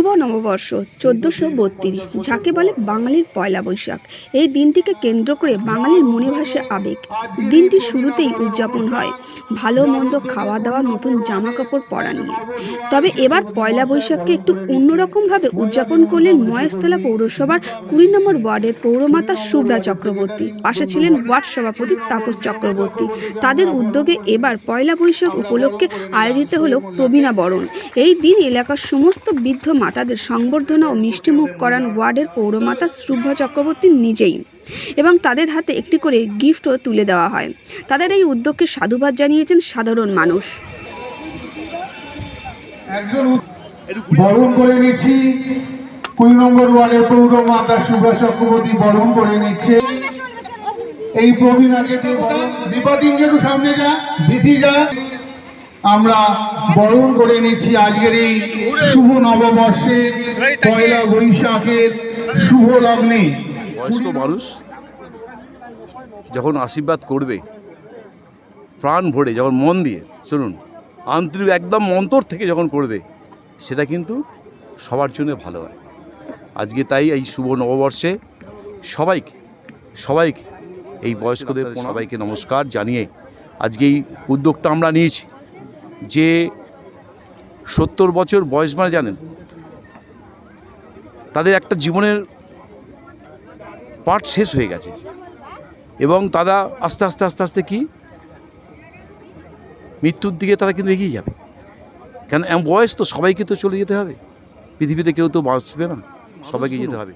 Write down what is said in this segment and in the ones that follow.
শুভ নববর্ষ, চোদ্দোশো বত্রিশ। যাকে বলে বাঙালির পয়লা বৈশাখ। এই দিনটিকে কেন্দ্র করে বাঙালির মনে ভাসে আবেগ। দিনটি শুরুতেই উদযাপন হয়। ভালো মন্দ খাওয়া দাওয়া নতুন জামা কাপড় পরা নিয়ে। তবে এবার পয়লা বৈশাখকে একটু অন্যরকমভাবে উদযাপন করলেন মহেশতলা পৌরসভার কুড়ি নম্বর ওয়ার্ডের পৌরমাতা শুভ্রা চক্রবর্তী। পাশে ছিলেন ওয়ার্ড সভাপতি তাপস চক্রবর্তী। তাদের উদ্যোগে এবার পয়লা বৈশাখ উপলক্ষে আয়োজিত হলো প্রবীণা বরণ। এই দিন এলাকার সমস্ত বৃদ্ধ মাতাদের সংবর্ধনা ও মিষ্টিমুখ করান ওয়ার্ডের পৌরমাতা শুভ্রা চক্রবর্তী নিজেই এবং তাদের হাতে একটি করে গিফটও তুলে দেওয়া হয়। তাদের এই উদ্যোগকে সাধুবাদ জানিয়েছেন সাধারণ মানুষ। বরণ করে নিচ্ছি। কুড়ি নম্বর ওয়ার্ডের পৌর মাতা শুভ্রা চক্রবর্তী বরণ করে নিচ্ছে। এই প্রবীণাকে বরণ। বিপদিন সামনে যা বিধি যা। আমরা বরণ করে নিচ্ছি আজকের এই শুভ নববর্ষের পয়লা বৈশাখের শুভ লগ্নে। বয়স্ক মানুষ যখন আশীর্বাদ করবে প্রাণ ভরে যখন মন দিয়ে শুনুন আন্তরিক একদম মন্তর থেকে যখন করবে সেটা কিন্তু সবার জন্য ভালো হয়। আজকে তাই এই শুভ নববর্ষে সবাইকে সবাইকে এই বয়স্কদের সবাইকে নমস্কার জানিয়ে আজকে এই উদ্যোগটা আমরা নিয়েছি। যে সত্তর বছর বয়স মানে জানেন তাদের একটা জীবনের পার্ট শেষ হয়ে গেছে। এবং তারা আস্তে আস্তে আস্তে আস্তে কি? মৃত্যুর দিকে তারা কিন্তু এগিয়ে যাবে। কেন এম বয়স তো সবাইকে তো চলে যেতে হবে। পৃথিবীতে কেউ তো বাঁচবে না সবাইকে যেতে হবে।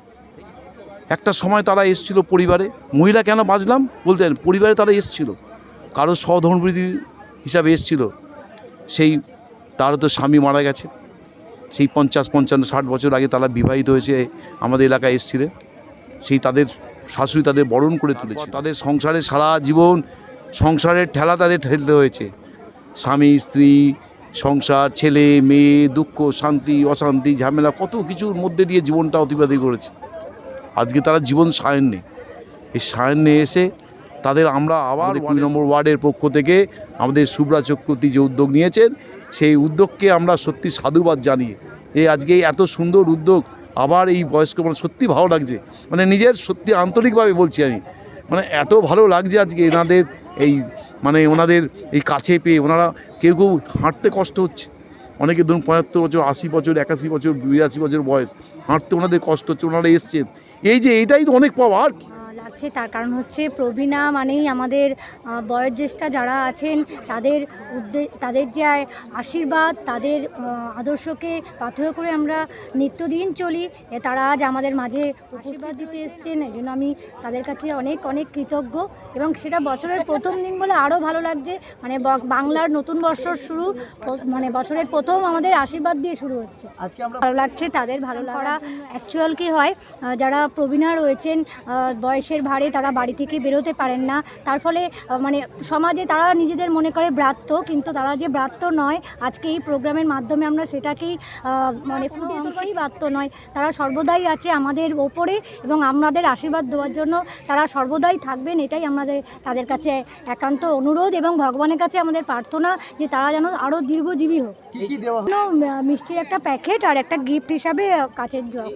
একটা সময় তারা এসছিল পরিবারে মহিলা কেন বাঁচলাম? বলতেন পরিবারে তারা এসছিল। কারও সহধর্মী হিসাবে এসছিল। সেই তার তো স্বামী মারা গেছে। সেই পঞ্চাশ পঞ্চান্ন ষাট বছর আগে তারা বিবাহিত হয়েছে আমাদের এলাকায় এসছিলেন। সেই তাদের শাশুড়ি তাদের বরণ করে তুলেছে। তাদের সংসারে সারা জীবন সংসারের ঠেলা তাদের ঠেলতে হয়েছে। স্বামী স্ত্রী সংসার ছেলে মেয়ে দুঃখ শান্তি অশান্তি ঝামেলা কত কিছুর মধ্যে দিয়ে জীবনটা অতিবাহিত করেছে। আজকে তারা জীবন সায়ন্যে এই সায়ন সায়ন্যে এসে তাদের আমরা আবার কুড়ি নম্বর ওয়ার্ডের পক্ষ থেকে আমাদের শুভ্রা চক্রবর্তী যে উদ্যোগ নিয়েছেন সেই উদ্যোগকে আমরা সত্যি সাধুবাদ জানিয়ে এই আজকে এত সুন্দর উদ্যোগ আবার এই বয়স্ক মানে সত্যি ভালো লাগছে। মানে নিজের সত্যি আন্তরিকভাবে বলছি আমি মানে এত ভালো লাগছে আজকে এনাদের এই মানে ওনাদের এই কাছে পেয়ে ওনারা কেউ কেউ হাঁটতে কষ্ট হচ্ছে। অনেকে ধরুন পঁয়াত্তর বছর আশি বছর একাশি বছর বিরাশি বছর বয়স হাঁটতে ওনাদের কষ্ট হচ্ছে ওনারা এসছেন। এই যে এইটাই তো অনেক পাওয়া আর কি? লাগছে তার কারণ হচ্ছে প্রবীণা মানেই আমাদের বয়োজ্যেষ্ঠা যারা আছেন তাদের উদ্দে তাদের যে আশীর্বাদ তাদের আদর্শকে পাথেয় করে আমরা নিত্যদিন চলি তারা আজ আমাদের মাঝে আশীর্বাদ দিতে এসছেন এই জন্য আমি তাদের কাছে অনেক অনেক কৃতজ্ঞ। এবং সেটা বছরের প্রথম দিন বলে আরও ভালো লাগছে মানে বাংলার নতুন বর্ষর শুরু মানে বছরের প্রথম আমাদের আশীর্বাদ দিয়ে শুরু হচ্ছে। ভালো লাগছে তাদের ভালো লাগা অ্যাকচুয়াল কি হয় যারা প্রবীণা রয়েছেন বয়সের ভারে তারা বাড়ি থেকে বেরোতে পারেন না। তার ফলে মানে সমাজে তারা নিজেদের মনে করে ব্রাত্য কিন্তু তারা যে ব্রাত্য নয় আজকে এই প্রোগ্রামের মাধ্যমে আমরা সেটাকেই মানে ফুটিয়ে তুলবাই ব্রাত্য নয়। তারা সর্বদাই আছে আমাদের ওপরে এবং আমাদের আশীর্বাদ দেওয়ার জন্য তারা সর্বদাই থাকবেন এটাই আমাদের তাদের কাছে একান্ত অনুরোধ এবং ভগবানের কাছে আমাদের প্রার্থনা যে তারা যেন আরও দীর্ঘজীবী হোক। মিষ্টির একটা প্যাকেট আর একটা গিফট হিসাবে কাছের কাচের জগ